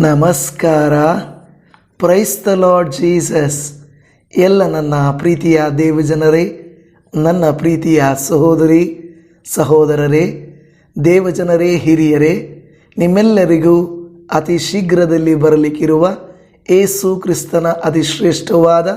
ನಮಸ್ಕಾರ. Praise the lord Jesus ಎಲ್ಲ ನನ್ನ ಪ್ರೀತಿಯ ದೇವಜನರೇ ನನ್ನ ಪ್ರೀತಿಯ ಸಹೋದರಿ, ಸಹೋದರರೇ ದೇವಜನರೇ ಹಿರಿಯರೇ, ನಿಮ್ಮೆಲ್ಲರಿಗೂ ಅತಿ ಶೀಘ್ರದಲ್ಲಿ ಬರಲಿಕ್ಕಿರುವ ಏಸು ಕ್ರಿಸ್ತನ ಅತಿಶ್ರೇಷ್ಠವಾದ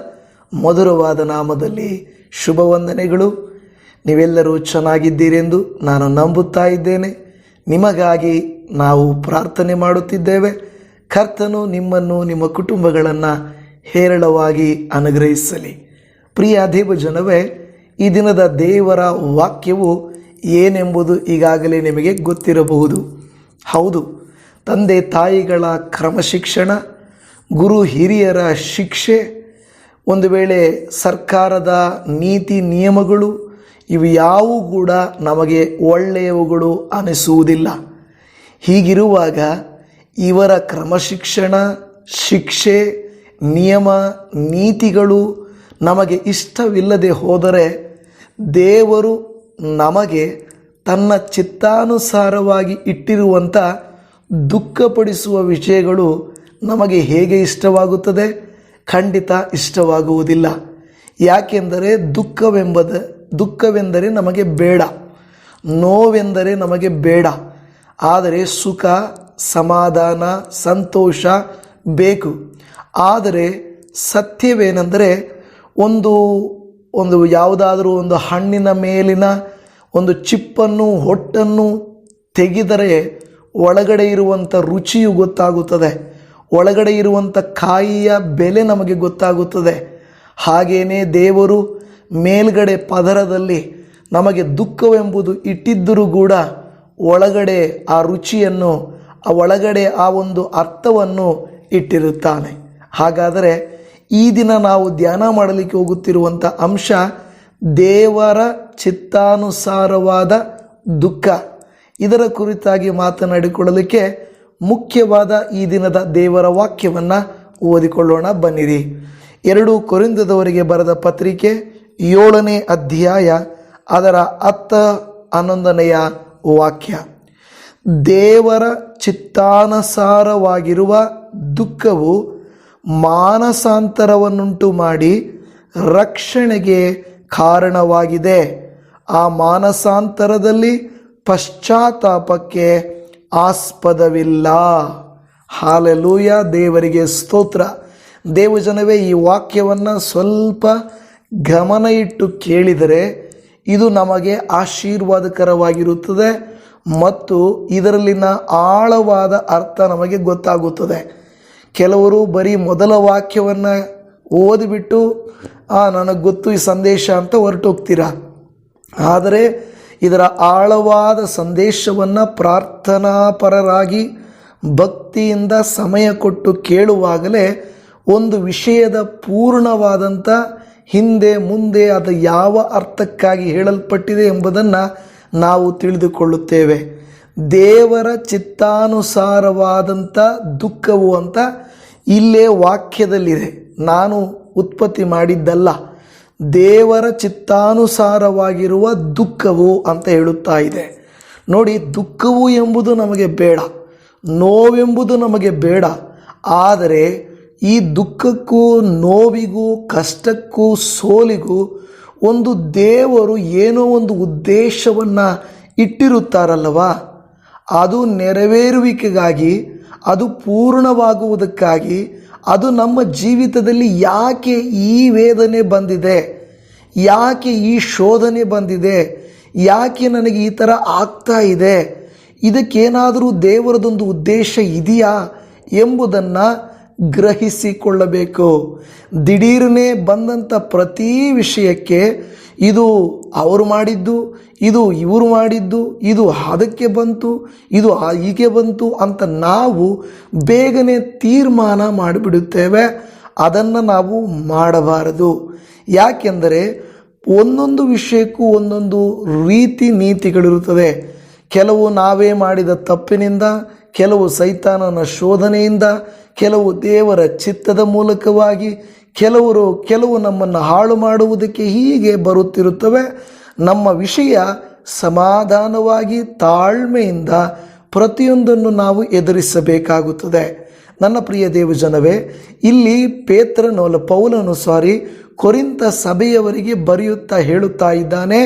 ಮಧುರವಾದ ನಾಮದಲ್ಲಿ ಶುಭ ವಂದನೆಗಳು. ನೀವೆಲ್ಲರೂ ಚೆನ್ನಾಗಿದ್ದೀರೆಂದು ನಾನು ನಂಬುತ್ತಾ ಇದ್ದೇನೆ. ನಿಮಗಾಗಿ ನಾವು ಪ್ರಾರ್ಥನೆ ಮಾಡುತ್ತಿದ್ದೇವೆ. ಕರ್ತನು ನಿಮ್ಮನ್ನು ನಿಮ್ಮ ಕುಟುಂಬಗಳನ್ನು ಹೇರಳವಾಗಿ ಅನುಗ್ರಹಿಸಲಿ. ಪ್ರಿಯ ದೇವಜನವೇ, ಈ ದಿನದ ದೇವರ ವಾಕ್ಯವು ಏನೆಂಬುದು ಈಗಾಗಲೇ ನಿಮಗೆ ಗೊತ್ತಿರಬಹುದು. ಹೌದು, ತಂದೆ ತಾಯಿಗಳ ಕ್ರಮಶಿಕ್ಷಣ, ಗುರು ಹಿರಿಯರ ಶಿಕ್ಷೆ, ಒಂದು ವೇಳೆ ಸರ್ಕಾರದ ನೀತಿ ನಿಯಮಗಳು, ಇವು ಯಾವೂ ಕೂಡ ನಮಗೆ ಒಳ್ಳೆಯವುಗಳು ಅನಿಸುವುದಿಲ್ಲ. ಹೀಗಿರುವಾಗ ಇವರ ಕ್ರಮಶಿಕ್ಷಣ, ಶಿಕ್ಷೆ, ನಿಯಮ, ನೀತಿಗಳು ನಮಗೆ ಇಷ್ಟವಿಲ್ಲದೆ ಹೋದರೆ ದೇವರು ನಮಗೆ ತನ್ನ ಚಿತ್ತಾನುಸಾರವಾಗಿ ಇಟ್ಟಿರುವಂಥ ದುಃಖಪಡಿಸುವ ವಿಷಯಗಳು ನಮಗೆ ಹೇಗೆ ಇಷ್ಟವಾಗುತ್ತದೆ? ಖಂಡಿತ ಇಷ್ಟವಾಗುವುದಿಲ್ಲ. ಯಾಕೆಂದರೆ ದುಃಖವೆಂಬದ, ದುಃಖವೆಂದರೆ ನಮಗೆ ಬೇಡ. ನೋವೆಂದರೆ ನಮಗೆ ಬೇಡ. ಆದರೆ ಸುಖ ಸಮಾಧಾನ, ಸಂತೋಷ ಬೇಕು. ಆದರೆ ಸತ್ಯವೇನೆಂದರೆ ಒಂದು ಒಂದು ಯಾವುದಾದರೂ ಒಂದು ಹಣ್ಣಿನ ಮೇಲಿನ ಒಂದು ಚಿಪ್ಪನ್ನು, ಹೊಟ್ಟನ್ನು ತೆಗೆದರೆ ಒಳಗಡೆ ಇರುವಂಥ ರುಚಿಯು ಗೊತ್ತಾಗುತ್ತದೆ. ಒಳಗಡೆ ಇರುವಂಥ ಕಾಯಿಯ ಬೆಲೆ ನಮಗೆ ಗೊತ್ತಾಗುತ್ತದೆ. ಹಾಗೆಯೇ ದೇವರು ಮೇಲ್ಗಡೆ ಪದರದಲ್ಲಿ ನಮಗೆ ದುಃಖವೆಂಬುದು ಇಟ್ಟಿದ್ದರೂ ಕೂಡ ಒಳಗಡೆ ಆ ರುಚಿಯನ್ನು ಒಳಗಡೆ ಆ ಒಂದು ಅರ್ಥವನ್ನು ಇಟ್ಟಿರುತ್ತಾನೆ. ಹಾಗಾದರೆ ಈ ದಿನ ನಾವು ಧ್ಯಾನ ಮಾಡಲಿಕ್ಕೆ ಹೋಗುತ್ತಿರುವಂಥ ಅಂಶ ದೇವರ ಚಿತ್ತಾನುಸಾರವಾದ ದುಃಖ. ಇದರ ಕುರಿತಾಗಿ ಮಾತನಾಡಿಕೊಳ್ಳಲಿಕ್ಕೆ ಮುಖ್ಯವಾದ ಈ ದಿನದ ದೇವರ ವಾಕ್ಯವನ್ನು ಓದಿಕೊಳ್ಳೋಣ. ಬನ್ನಿರಿ. ಎರಡು ಕೊರಿಂದದವರಿಗೆ ಬರೆದ ಪತ್ರಿಕೆ ಏಳನೇ ಅಧ್ಯಾಯ ಅದರ ಹತ್ತ ಹನ್ನೊಂದನೆಯ ವಾಕ್ಯ. ದೇವರ ಚಿತ್ತಾನುಸಾರವಾಗಿರುವ ದುಃಖವು ಮಾನಸಾಂತರವನ್ನುಂಟು ಮಾಡಿ ರಕ್ಷಣೆಗೆ ಕಾರಣವಾಗಿದೆ. ಆ ಮಾನಸಾಂತರದಲ್ಲಿ ಪಶ್ಚಾತ್ತಾಪಕ್ಕೆ ಆಸ್ಪದವಿಲ್ಲ. ಹಾಲೆಲೂಯ, ದೇವರಿಗೆ ಸ್ತೋತ್ರ. ದೇವಜನವೇ ಈ ವಾಕ್ಯವನ್ನು ಸ್ವಲ್ಪ ಗಮನ ಇಟ್ಟು ಕೇಳಿದರೆ ಇದು ನಮಗೆ ಆಶೀರ್ವಾದಕರವಾಗಿರುತ್ತದೆ. ಮತ್ತು ಇದರಲ್ಲಿನ ಆಳವಾದ ಅರ್ಥ ನಮಗೆ ಗೊತ್ತಾಗುತ್ತದೆ. ಕೆಲವರು ಬರೀ ಮೊದಲ ವಾಕ್ಯವನ್ನು ಓದಿಬಿಟ್ಟು, ಆ, ನನಗೆ ಗೊತ್ತು, ಈ ಸಂದೇಶ ಅಂತ ಹೊರಟೋಗ್ತೀರ? ಆದರೆ ಇದರ ಆಳವಾದ ಸಂದೇಶವನ್ನು ಪ್ರಾರ್ಥನಾಪರರಾಗಿ, ಭಕ್ತಿಯಿಂದ ಸಮಯ ಕೊಟ್ಟು ಕೇಳುವಾಗಲೇ ಒಂದು ವಿಷಯದ ಪೂರ್ಣವಾದಂಥ ಹಿಂದೆ ಮುಂದೆ ಅದು ಯಾವ ಅರ್ಥಕ್ಕಾಗಿ ಹೇಳಲ್ಪಟ್ಟಿದೆ ಎಂಬುದನ್ನು ನಾವು ತಿಳಿದುಕೊಳ್ಳುತ್ತೇವೆ. ದೇವರ ಚಿತ್ತಾನುಸಾರವಾದಂಥ ದುಃಖವು ಅಂತ ಇಲ್ಲೇ ವಾಕ್ಯದಲ್ಲಿದೆ. ನಾನು ಉತ್ಪತ್ತಿ ಮಾಡಿದ್ದಲ್ಲ. ದೇವರ ಚಿತ್ತಾನುಸಾರವಾಗಿರುವ ದುಃಖವು ಅಂತ ಹೇಳುತ್ತಾ ಇದೆ. ನೋಡಿ, ದುಃಖವು ಎಂಬುದು ನಮಗೆ ಬೇಡ. ನೋವೆಂಬುದು ನಮಗೆ ಬೇಡ. ಆದರೆ ಈ ದುಃಖಕ್ಕೂ ನೋವಿಗೂ ಕಷ್ಟಕ್ಕೂ ಸೋಲಿಗೂ ಒಂದು ದೇವರು ಏನೋ ಒಂದು ಉದ್ದೇಶವನ್ನು ಇಟ್ಟಿರುತ್ತಾರಲ್ಲವಾ? ಅದು ನೆರವೇರುವಿಕೆಗಾಗಿ, ಅದು ಪೂರ್ಣವಾಗುವುದಕ್ಕಾಗಿ, ಅದು ನಮ್ಮ ಜೀವಿತದಲ್ಲಿ ಯಾಕೆ ಈ ವೇದನೆ ಬಂದಿದೆ? ಯಾಕೆ ಈ ಶೋಧನೆ ಬಂದಿದೆ? ಯಾಕೆ ನನಗೆ ಈ ಥರ ಆಗ್ತಾ ಇದೆ? ಇದಕ್ಕೇನಾದರೂ ದೇವರದೊಂದು ಉದ್ದೇಶ ಇದೆಯಾ ಎಂಬುದನ್ನು ಗ್ರಹಿಸಿಕೊಳ್ಳಬೇಕು. ದಿಢೀರನೆ ಬಂದಂಥ ಪ್ರತಿ ವಿಷಯಕ್ಕೆ ಇದು ಅವರು ಮಾಡಿದ್ದು, ಇದು ಇವರು ಮಾಡಿದ್ದು, ಇದು ಅದಕ್ಕೆ ಬಂತು, ಇದು ಹೀಗೆ ಬಂತು ಅಂತ ನಾವು ಬೇಗನೆ ತೀರ್ಮಾನ ಮಾಡಿಬಿಡುತ್ತೇವೆ. ಅದನ್ನು ನಾವು ಮಾಡಬಾರದು. ಯಾಕೆಂದರೆ ಒಂದೊಂದು ವಿಷಯಕ್ಕೂ ಒಂದೊಂದು ರೀತಿ ನೀತಿಗಳಿರುತ್ತದೆ. ಕೆಲವು ನಾವೇ ಮಾಡಿದ ತಪ್ಪಿನಿಂದ ಕೆಲವು ಸೈತಾನನ ಶೋಧನೆಯಿಂದ, ಕೆಲವು ದೇವರ ಚಿತ್ತದ ಮೂಲಕವಾಗಿ, ಕೆಲವರು, ಕೆಲವು ನಮ್ಮನ್ನು ಹಾಳು ಮಾಡುವುದಕ್ಕೆ ಹೀಗೆ ಬರುತ್ತಿರುತ್ತವೆ. ನಮ್ಮ ವಿಷಯ ಸಮಾಧಾನವಾಗಿ, ತಾಳ್ಮೆಯಿಂದ ಪ್ರತಿಯೊಂದನ್ನು ನಾವು ಎದುರಿಸಬೇಕಾಗುತ್ತದೆ. ನನ್ನ ಪ್ರಿಯ ದೇವಜನವೇ, ಇಲ್ಲಿ ಪೇತ್ರನು ಅಲ್ಲ, ಪೌಲನು ಸಾರಿ ಕೊರಿಂತ ಸಭೆಯವರಿಗೆ ಬರೆಯುತ್ತಾ ಹೇಳುತ್ತಾ ಇದ್ದಾನೆ,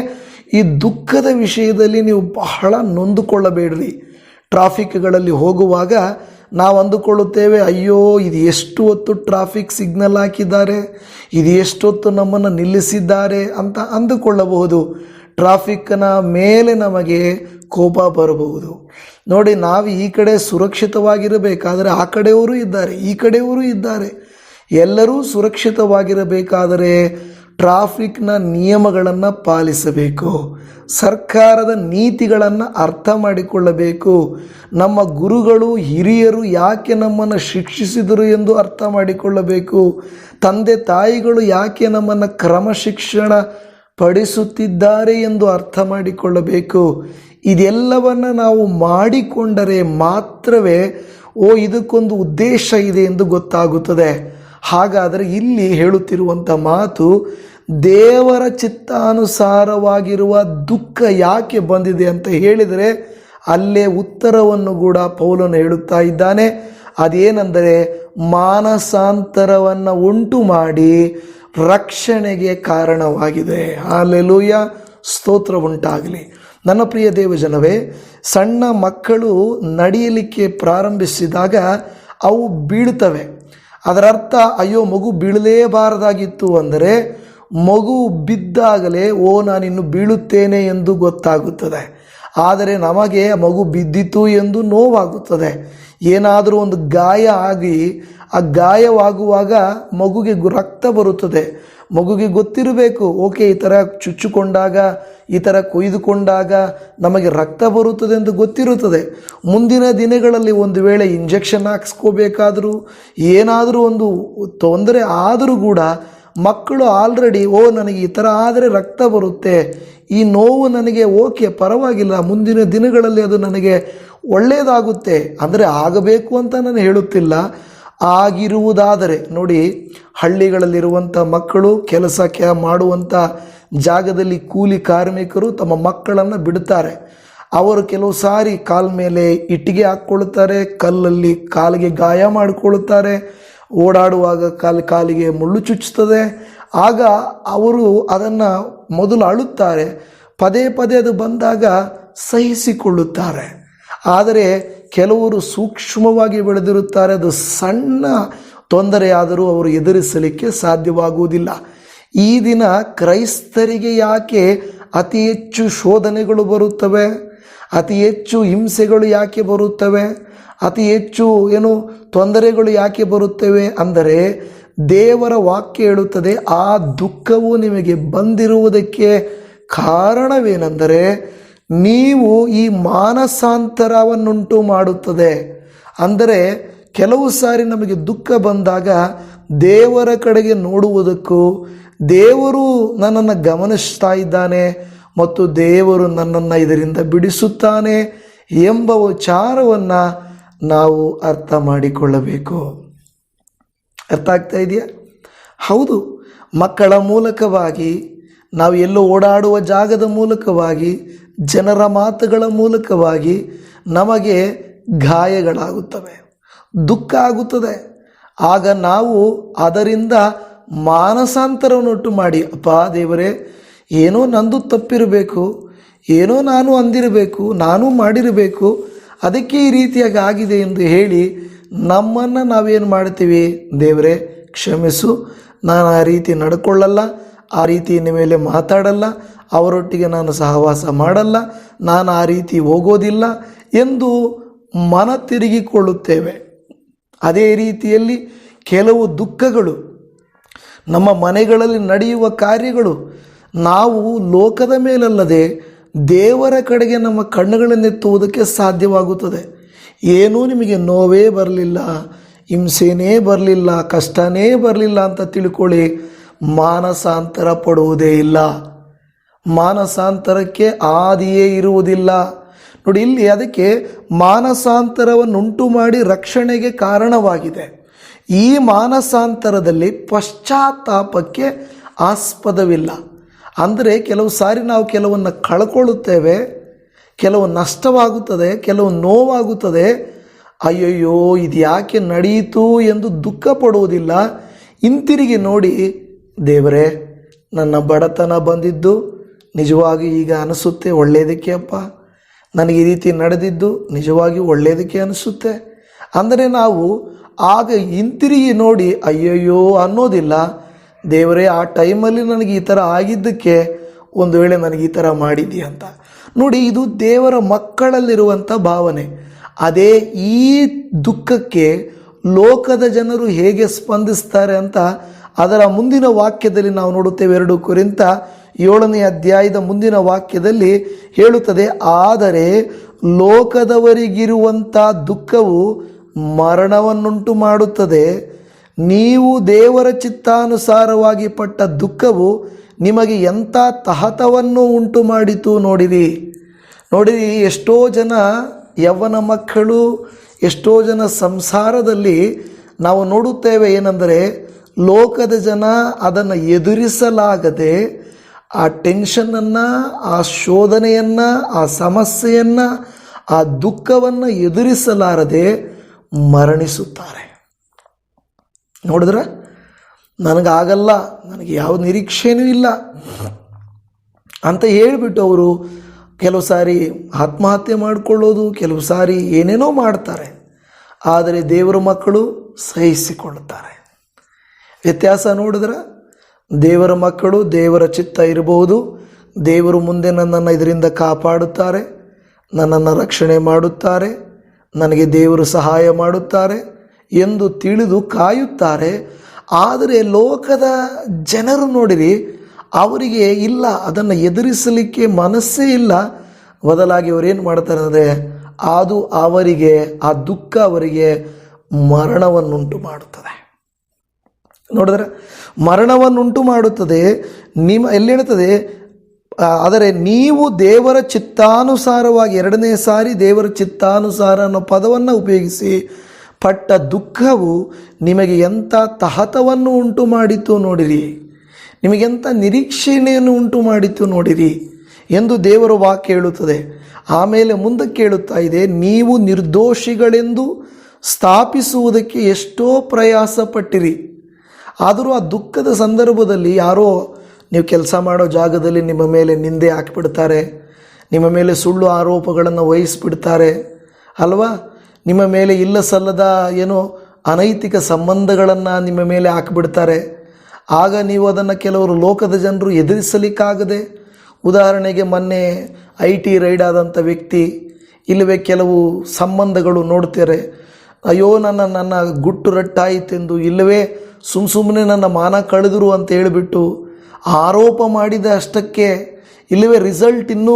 ಈ ದುಃಖದ ವಿಷಯದಲ್ಲಿ ನೀವು ಬಹಳ ನೊಂದುಕೊಳ್ಳಬೇಡ್ರಿ. ಟ್ರಾಫಿಕ್ಗಳಲ್ಲಿ ಹೋಗುವಾಗ ನಾವು ಅಂದುಕೊಳ್ಳುತ್ತೇವೆ, ಅಯ್ಯೋ, ಇದು ಎಷ್ಟು ಹೊತ್ತು ಟ್ರಾಫಿಕ್ ಸಿಗ್ನಲ್ ಹಾಕಿದ್ದಾರೆ, ಇದು ಎಷ್ಟೊತ್ತು ನಮ್ಮನ್ನು ನಿಲ್ಲಿಸಿದ್ದಾರೆ ಅಂತ ಅಂದುಕೊಳ್ಳಬಹುದು. ಟ್ರಾಫಿಕ್ನ ಮೇಲೆ ನಮಗೆ ಕೋಪ ಬರಬಹುದು. ನೋಡಿ, ನಾವು ಈ ಕಡೆ ಸುರಕ್ಷಿತವಾಗಿರಬೇಕಾದರೆ ಆ ಕಡೆಯವರು ಇದ್ದಾರೆ, ಈ ಕಡೆಯವರು ಇದ್ದಾರೆ. ಎಲ್ಲರೂ ಸುರಕ್ಷಿತವಾಗಿರಬೇಕಾದರೆ ಟ್ರಾಫಿಕ್ನ ನಿಯಮಗಳನ್ನು ಪಾಲಿಸಬೇಕು. ಸರ್ಕಾರದ ನೀತಿಗಳನ್ನು ಅರ್ಥ ಮಾಡಿಕೊಳ್ಳಬೇಕು. ನಮ್ಮ ಗುರುಗಳು, ಹಿರಿಯರು ಯಾಕೆ ನಮ್ಮನ್ನು ಶಿಕ್ಷಿಸಿದರು ಎಂದು ಅರ್ಥ ಮಾಡಿಕೊಳ್ಳಬೇಕು. ತಂದೆ ತಾಯಿಗಳು ಯಾಕೆ ನಮ್ಮನ್ನು ಕ್ರಮಶಿಕ್ಷಣ ಪಡಿಸುತ್ತಿದ್ದಾರೆ ಎಂದು ಅರ್ಥ ಮಾಡಿಕೊಳ್ಳಬೇಕು. ಇದೆಲ್ಲವನ್ನು ನಾವು ಮಾಡಿಕೊಂಡರೆ ಮಾತ್ರವೇ, ಓ, ಇದಕ್ಕೊಂದು ಉದ್ದೇಶ ಇದೆ ಎಂದು ಗೊತ್ತಾಗುತ್ತದೆ. ಹಾಗಾದರೆ ಇಲ್ಲಿ ಹೇಳುತ್ತಿರುವಂಥ ಮಾತು, ದೇವರ ಚಿತ್ತಾನುಸಾರವಾಗಿರುವ ದುಃಖ ಯಾಕೆ ಬಂದಿದೆ ಅಂತ ಹೇಳಿದರೆ ಅಲ್ಲೇ ಉತ್ತರವನ್ನು ಕೂಡ ಪೌಲನು ಹೇಳುತ್ತಾ ಇದ್ದಾನೆ. ಅದೇನೆಂದರೆ ಮಾನಸಾಂತರವನ್ನು ಉಂಟು ಮಾಡಿ ರಕ್ಷಣೆಗೆ ಕಾರಣವಾಗಿದೆ. ಹಾಲೆಲೂಯ, ಸ್ತೋತ್ರ ಉಂಟಾಗಲಿ. ನನ್ನ ಪ್ರಿಯ ದೇವಜನವೇ, ಸಣ್ಣ ಮಕ್ಕಳು ನಡೆಯಲಿಕ್ಕೆ ಪ್ರಾರಂಭಿಸಿದಾಗ ಅವು ಬೀಳ್ತವೆ ಅದರ ಅರ್ಥ ಅಯ್ಯೋ, ಮಗು ಬೀಳಲೇಬಾರದಾಗಿತ್ತು ಅಂದರೆ, ಮಗು ಬಿದ್ದಾಗಲೇ, ಓ, ನಾನಿನ್ನು ಬೀಳುತ್ತೇನೆ ಎಂದು ಗೊತ್ತಾಗುತ್ತದೆ. ಆದರೆ ನಮಗೆ ಮಗು ಬಿದ್ದಿತು ಎಂದು ನೋವಾಗುತ್ತದೆ. ಏನಾದರೂ ಒಂದು ಗಾಯ ಆಗಿ, ಆ ಗಾಯವಾಗುವಾಗ ಮಗುಗೆ ರಕ್ತ ಬರುತ್ತದೆ. ಮಗುಗೆ ಗೊತ್ತಿರಬೇಕು. ಓಕೆ, ಈ ಥರ ಚುಚ್ಚಿಕೊಂಡಾಗ, ಈ ಥರ ಕೊಯ್ದುಕೊಂಡಾಗ ನಮಗೆ ರಕ್ತ ಬರುತ್ತದೆ ಎಂದು ಗೊತ್ತಿರುತ್ತದೆ. ಮುಂದಿನ ದಿನಗಳಲ್ಲಿ ಒಂದು ವೇಳೆ ಇಂಜೆಕ್ಷನ್ ಹಾಕ್ಸ್ಕೋಬೇಕಾದರೂ, ಏನಾದರೂ ಒಂದು ತೊಂದರೆ ಆದರೂ ಕೂಡ ಮಕ್ಕಳು ಆಲ್ರೆಡಿ ಓ, ನನಗೆ ಈ ಥರ ಆದರೆ ರಕ್ತ ಬರುತ್ತೆ. ಈ ನೋವು ನನಗೆ ಓಕೆ, ಪರವಾಗಿಲ್ಲ. ಮುಂದಿನ ದಿನಗಳಲ್ಲಿ ಅದು ನನಗೆ ಒಳ್ಳೆಯದಾಗುತ್ತೆ ಅಂದರೆ ಆಗಬೇಕು ಅಂತ ನಾನು ಹೇಳುತ್ತಿಲ್ಲ. ಆಗಿರುವುದಾದರೆ, ನೋಡಿ, ಹಳ್ಳಿಗಳಲ್ಲಿರುವಂಥ ಮಕ್ಕಳು ಕೆಲಸ ಕ್ಯಾ ಮಾಡುವಂಥ ಜಾಗದಲ್ಲಿ ಕೂಲಿ ಕಾರ್ಮಿಕರು ತಮ್ಮ ಮಕ್ಕಳನ್ನು ಬಿಡುತ್ತಾರೆ. ಅವರು ಕೆಲವು ಸಾರಿ ಕಾಲ ಮೇಲೆ ಇಟ್ಟಿಗೆ ಹಾಕ್ಕೊಳ್ತಾರೆ ಕಲ್ಲಲ್ಲಿ ಕಾಲಿಗೆ ಗಾಯ ಮಾಡಿಕೊಳ್ಳುತ್ತಾರೆ. ಓಡಾಡುವಾಗ ಕಾಲು ಕಾಲಿಗೆ ಮುಳ್ಳು ಚುಚ್ಚುತ್ತದೆ. ಆಗ ಅವರು ಅದನ್ನು ಮೊದಲು ಅಳುತ್ತಾರೆ, ಪದೇ ಪದೇ ಅದು ಬಂದಾಗ ಸಹಿಸಿಕೊಳ್ಳುತ್ತಾರೆ. ಆದರೆ ಕೆಲವರು ಸೂಕ್ಷ್ಮವಾಗಿ ಬೆಳೆದಿರುತ್ತಾರೆ, ಅದು ಸಣ್ಣ ತೊಂದರೆಯಾದರೂ ಅವರು ಎದುರಿಸಲಿಕ್ಕೆ ಸಾಧ್ಯವಾಗುವುದಿಲ್ಲ. ಈ ದಿನ ಕ್ರೈಸ್ತರಿಗೆ ಯಾಕೆ ಅತಿ ಹೆಚ್ಚು ಶೋಧನೆಗಳು ಬರುತ್ತವೆ? ಅತಿ ಹೆಚ್ಚು ಹಿಂಸೆಗಳು ಯಾಕೆ ಬರುತ್ತವೆ? ಅತಿ ಹೆಚ್ಚು ಏನು ತೊಂದರೆಗಳು ಯಾಕೆ ಬರುತ್ತವೆ ಅಂದರೆ, ದೇವರ ವಾಕ್ಯ ಹೇಳುತ್ತದೆ, ಆ ದುಃಖವು ನಿಮಗೆ ಬಂದಿರುವುದಕ್ಕೆ ಕಾರಣವೇನೆಂದರೆ ನೀವು ಈ ಮಾನಸಾಂತರವನ್ನುಂಟು ಮಾಡುತ್ತದೆ. ಅಂದರೆ ಕೆಲವು ಸಾರಿ ನಮಗೆ ದುಃಖ ಬಂದಾಗ ದೇವರ ಕಡೆಗೆ ನೋಡುವುದಕ್ಕೂ ದೇವರು ನನ್ನನ್ನು ಗಮನಿಸ್ತಾ ಇದ್ದಾನೆ ಮತ್ತು ದೇವರು ನನ್ನನ್ನು ಇದರಿಂದ ಬಿಡಿಸುತ್ತಾನೆ ಎಂಬ ವಿಚಾರವನ್ನು ನಾವು ಅರ್ಥ ಮಾಡಿಕೊಳ್ಳಬೇಕು. ಅರ್ಥ ಆಗ್ತಾ ಇದೆಯಾ? ಹೌದು. ಮಕ್ಕಳ ಮೂಲಕವಾಗಿ ನಾವು ಎಲ್ಲೋ ಓಡಾಡುವ ಜಾಗದ ಮೂಲಕವಾಗಿ, ಜನರ ಮಾತುಗಳ ಮೂಲಕವಾಗಿ ನಮಗೆ ಗಾಯಗಳಾಗುತ್ತವೆ, ದುಃಖ ಆಗುತ್ತದೆ. ಆಗ ನಾವು ಅದರಿಂದ ಮಾನಸಾಂತರವನ್ನುಂಟು ಮಾಡಿ, ಅಪ್ಪ ದೇವರೇ, ಏನೋ ನಂದು ತಪ್ಪಿರಬೇಕು, ಏನೋ ನಾನು ಅಂದಿರಬೇಕು, ನಾನು ಮಾಡಿರಬೇಕು, ಅದಕ್ಕೆ ಈ ರೀತಿಯಾಗಿ ಆಗಿದೆ ಎಂದು ಹೇಳಿ ನಮ್ಮನ್ನು ನಾವೇನು ಮಾಡ್ತೀವಿ ದೇವರೇ, ಕ್ಷಮಿಸು, ನಾನು ಆ ರೀತಿ ನಡ್ಕೊಳ್ಳಲ್ಲ ಆ ರೀತಿ ಇನ್ನು ಮೇಲೆ ಮಾತಾಡಲ್ಲ, ಅವರೊಟ್ಟಿಗೆ ನಾನು ಸಹವಾಸ ಮಾಡಲ್ಲ, ನಾನು ಆ ರೀತಿ ಹೋಗೋದಿಲ್ಲ ಎಂದು ಮನ ತಿರುಗಿಕೊಳ್ಳುತ್ತೇವೆ. ಅದೇ ರೀತಿಯಲ್ಲಿ ಕೆಲವು ದುಃಖಗಳು, ನಮ್ಮ ಮನೆಗಳಲ್ಲಿ ನಡೆಯುವ ಕಾರ್ಯಗಳು, ನಾವು ಲೋಕದ ಮೇಲಲ್ಲದೆ ದೇವರ ಕಡೆಗೆ ನಮ್ಮ ಕಣ್ಣುಗಳನ್ನೆತ್ತುವುದಕ್ಕೆ ಸಾಧ್ಯವಾಗುತ್ತದೆ. ಏನೂ ನಿಮಗೆ ನೋವೇ ಬರಲಿಲ್ಲ, ಹಿಂಸೆನೇ ಬರಲಿಲ್ಲ, ಕಷ್ಟನೇ ಬರಲಿಲ್ಲ ಅಂತ ತಿಳ್ಕೊಳ್ಳಿ. ಮಾನಸಾಂತರ ಪಡುವುದೇ ಇಲ್ಲ. ಮಾನಸಾಂತರಕ್ಕೆ ಆದಿಯೇ ಇರುವುದಿಲ್ಲ. ನೋಡಿ, ಇಲ್ಲಿ ಅದಕ್ಕೆ ಮಾನಸಾಂತರವನ್ನುಂಟು ಮಾಡಿ ರಕ್ಷಣೆಗೆ ಕಾರಣವಾಗಿದೆ. ಈ ಮಾನಸಾಂತರದಲ್ಲಿ ಪಶ್ಚಾತ್ತಾಪಕ್ಕೆ ಆಸ್ಪದವಿಲ್ಲ. ಅಂದರೆ, ಕೆಲವು ಸಾರಿ ನಾವು ಕೆಲವನ್ನು ಕಳ್ಕೊಳ್ಳುತ್ತೇವೆ, ಕೆಲವು ನಷ್ಟವಾಗುತ್ತದೆ, ಕೆಲವು ನೋವಾಗುತ್ತದೆ. ಅಯ್ಯಯ್ಯೋ ಇದು ಯಾಕೆ ನಡೆಯಿತು ಎಂದು ದುಃಖ ಪಡುವುದಿಲ್ಲ ಹಿಂತಿರುಗಿ ನೋಡಿ ದೇವರೇ, ನನ್ನ ಬಡತನ ಬಂದಿದ್ದು ನಿಜವಾಗಿ ಈಗ ಅನಿಸುತ್ತೆ ಒಳ್ಳೆಯದಕ್ಕೆ ಅಪ್ಪ. ನನಗೆ ಈ ರೀತಿ ನಡೆದಿದ್ದು ನಿಜವಾಗಿ ಒಳ್ಳೆಯದಕ್ಕೆ ಅನಿಸುತ್ತೆ. ಅಂದರೆ ನಾವು ಆಗ ಹಿಂತಿರುಗಿ ನೋಡಿ, ಅಯ್ಯಯ್ಯೋ ಅನ್ನೋದಿಲ್ಲ. ದೇವರೇ, ಆ ಟೈಮಲ್ಲಿ ನನಗೆ ಈ ಥರ ಆಗಿದ್ದಕ್ಕೆ ಒಂದು ವೇಳೆ ನನಗೆ ಈ ಥರ ಮಾಡಿದ್ದೀಯ ಅಂತ. ನೋಡಿ, ಇದು ದೇವರ ಮಕ್ಕಳಲ್ಲಿರುವಂಥ ಭಾವನೆ. ಅದೇ ಈ ದುಃಖಕ್ಕೆ ಲೋಕದ ಜನರು ಹೇಗೆ ಸ್ಪಂದಿಸ್ತಾರೆ ಅಂತ ಅದರ ಮುಂದಿನ ವಾಕ್ಯದಲ್ಲಿ ನಾವು ನೋಡುತ್ತೇವೆ ಎರಡು ಕುರಿತ ಏಳನೇ ಅಧ್ಯಾಯದ ಮುಂದಿನ ವಾಕ್ಯದಲ್ಲಿ ಹೇಳುತ್ತದೆ, ಆದರೆ ಲೋಕದವರಿಗಿರುವಂಥ ದುಃಖವು ಮರಣವನ್ನುಂಟು ಮಾಡುತ್ತದೆ. ನೀವು ದೇವರ ಚಿತ್ತಾನುಸಾರವಾಗಿ ಪಟ್ಟ ದುಃಖವು ನಿಮಗೆ ಎಂಥ ತಹತವನ್ನು ಉಂಟು ಮಾಡಿತು ನೋಡಿರಿ. ನೋಡಿರಿ, ಎಷ್ಟೋ ಜನ ಯವನ ಮಕ್ಕಳು, ಎಷ್ಟೋ ಜನ ಸಂಸಾರದಲ್ಲಿ ನಾವು ನೋಡುತ್ತೇವೆ ಏನೆಂದರೆ ಲೋಕದ ಜನ ಅದನ್ನು ಎದುರಿಸಲಾಗದೆ ಆ ಟೆನ್ಷನನ್ನು, ಆ ಶೋಧನೆಯನ್ನು, ಆ ಸಮಸ್ಯೆಯನ್ನು, ಆ ದುಃಖವನ್ನು ಎದುರಿಸಲಾರದೆ ಮರಣಿಸುತ್ತಾರೆ. ನೋಡಿದ್ರೆ ನನಗಾಗಲ್ಲ, ನನಗೆ ಯಾವ ನಿರೀಕ್ಷೆನೂ ಇಲ್ಲ ಅಂತ ಹೇಳಿಬಿಟ್ಟು ಅವರು ಕೆಲವು ಸಾರಿ ಆತ್ಮಹತ್ಯೆ ಮಾಡಿಕೊಳ್ಳೋದು, ಕೆಲವು ಸಾರಿ ಏನೇನೋ ಮಾಡ್ತಾರೆ. ಆದರೆ ದೇವರ ಮಕ್ಕಳು ಸಹಿಸಿಕೊಳ್ಳುತ್ತಾರೆ. ವ್ಯತ್ಯಾಸ ನೋಡಿದ್ರೆ ದೇವರ ಮಕ್ಕಳು ದೇವರ ಚಿತ್ತ ಇರಬಹುದು. ದೇವರು ಮುಂದೆ ನನ್ನನ್ನು ಇದರಿಂದ ಕಾಪಾಡುತ್ತಾರೆ. ನನ್ನನ್ನು ರಕ್ಷಣೆ ಮಾಡುತ್ತಾರೆ. ನನಗೆ ದೇವರು ಸಹಾಯ ಮಾಡುತ್ತಾರೆ ಎಂದು ತಿಳಿದು ಕಾಯುತ್ತಾರೆ. ಆದರೆ ಲೋಕದ ಜನರು ನೋಡಿರಿ, ಅವರಿಗೆ ಇಲ್ಲ, ಅದನ್ನು ಎದುರಿಸಲಿಕ್ಕೆ ಮನಸ್ಸೇ ಇಲ್ಲ. ಬದಲಾಗಿ ಅವರೇನು ಮಾಡ್ತಾರೆ ಅಂದರೆ, ಅದು ಅವರಿಗೆ, ಆ ದುಃಖ ಅವರಿಗೆ ಮರಣವನ್ನುಂಟು ಮಾಡುತ್ತದೆ. ನೋಡಿದ್ರೆ ಮರಣವನ್ನುಂಟು ಮಾಡುತ್ತದೆ ನಿಮ್ಮ ಎಲ್ಲಿ ಹೇಳ್ತದೆ ಆದರೆ ನೀವು ದೇವರ ಚಿತ್ತಾನುಸಾರವಾಗಿ, ಎರಡನೇ ಸಾರಿ ದೇವರ ಚಿತ್ತಾನುಸಾರ ಅನ್ನೋ ಪದವನ್ನು ಉಪಯೋಗಿಸಿ ಪಟ್ಟ ದುಃಖವು ನಿಮಗೆ ಎಂಥ ತಹತವನ್ನು ಉಂಟು ಮಾಡಿತು ನೋಡಿರಿ. ನಿಮಗೆಂಥ ನಿರೀಕ್ಷಣೆಯನ್ನು ಉಂಟು ಮಾಡಿತು ನೋಡಿರಿ ಎಂದು ದೇವರು ವಾಕ್ ಹೇಳುತ್ತದೆ. ಆಮೇಲೆ ಮುಂದಕ್ಕೆ ಹೇಳುತ್ತಾ ಇದೆ, ನೀವು ನಿರ್ದೋಷಿಗಳೆಂದು ಸ್ಥಾಪಿಸುವುದಕ್ಕೆ ಎಷ್ಟೋ ಪ್ರಯಾಸ ಪಟ್ಟಿರಿ ಆದರೂ ಆ ದುಃಖದ ಸಂದರ್ಭದಲ್ಲಿ ಯಾರೋ ನೀವು ಕೆಲಸ ಮಾಡೋ ಜಾಗದಲ್ಲಿ ನಿಮ್ಮ ಮೇಲೆ ನಿಂದೆ ಹಾಕಿಬಿಡ್ತಾರೆ, ನಿಮ್ಮ ಮೇಲೆ ಸುಳ್ಳು ಆರೋಪಗಳನ್ನು ವಹಿಸಿಬಿಡ್ತಾರೆ, ಅಲ್ವಾ? ನಿಮ್ಮ ಮೇಲೆ ಇಲ್ಲ ಸಲ್ಲದ ಏನೋ ಅನೈತಿಕ ಸಂಬಂಧಗಳನ್ನು ನಿಮ್ಮ ಮೇಲೆ ಹಾಕಿಬಿಡ್ತಾರೆ. ಆಗ ನೀವು ಅದನ್ನು ಕೆಲವರು ಲೋಕದ ಜನರು ಎದುರಿಸಲಿಕ್ಕಾಗದೆ, ಉದಾಹರಣೆಗೆ ಮೊನ್ನೆ ಐ ಟಿ ರೈಡ್ ಆದಂಥ ವ್ಯಕ್ತಿ, ಇಲ್ಲವೇ ಕೆಲವು ಸಂಬಂಧಗಳು ನೋಡ್ತಾರೆ ಅಯ್ಯೋ ನನ್ನ ನನ್ನ ಗುಟ್ಟು ರಟ್ಟಾಯಿತೆಂದು ಇಲ್ಲವೇ ಸುಮ್ಮ ಸುಮ್ಮನೆ ನನ್ನ ಮಾನ ಕಳೆದರು ಅಂತ ಹೇಳಿಬಿಟ್ಟು ಆರೋಪ ಮಾಡಿದ ಅಷ್ಟಕ್ಕೆ ಇಲ್ಲವೇ ರಿಸಲ್ಟ್ ಇನ್ನೂ